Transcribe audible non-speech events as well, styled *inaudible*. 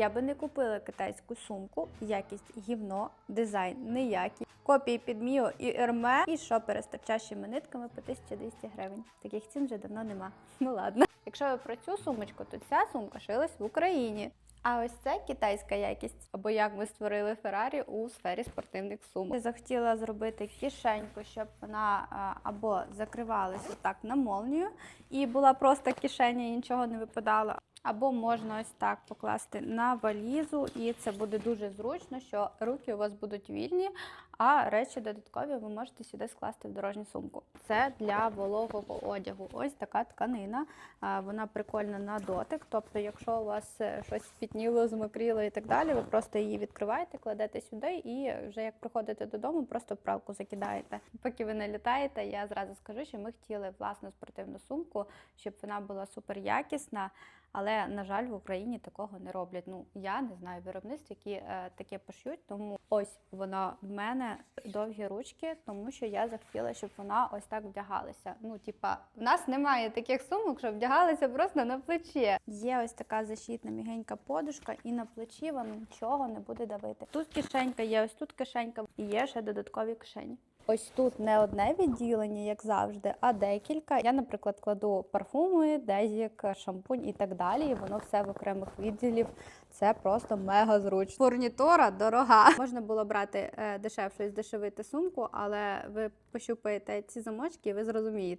Я би не купила китайську сумку, якість гівно, дизайн ніякий. Копії під Міо і Ерме, і шопери з торчащими нитками по 1200 гривень. Таких цін вже давно нема. *laughs* Ну ладно. Якщо ви про цю сумочку, то ця сумка шилась в Україні. А ось це китайська якість, або як ми створили Феррарі у сфері спортивних сумок. Я захотіла зробити кишеньку, щоб вона або закривалася так на молнію, і була просто кишеня, і нічого не випадало. Або можна ось так покласти на валізу, і це буде дуже зручно, що руки у вас будуть вільні, а речі додаткові ви можете сюди скласти в дорожню сумку. Це для вологого одягу. Ось така тканина. Вона прикольна на дотик. Тобто, якщо у вас е, щось спітніло, змокріло і так далі, ви просто її відкриваєте, кладете сюди і вже як приходите додому, просто в пралку закидаєте. Поки ви не літаєте, я зразу скажу, що ми хотіли власну спортивну сумку, щоб вона була супер якісна. Але на жаль, в Україні такого не роблять. Ну я не знаю виробництв, які е, таке пошють. Тому ось вона в мене довгі ручки, тому що я захотіла, щоб вона ось так вдягалася. Ну, типа, в нас немає таких сумок, щоб вдягалися просто на плечі. Є ось така защитна мігенька подушка, і на плечі вам нічого не буде давити. Тут кишенька є, ось тут кишенька, і є ще додаткові кишені. Ось тут не одне відділення, як завжди, а декілька. Я, наприклад, кладу парфуми, дезік, шампунь і так далі. І воно все в окремих відділів. Це просто мега зручно. Фурнітура дорога. Можна було брати дешевше дешевшу і здешевити сумку, але ви пощупаєте ці замочки, і ви зрозумієте.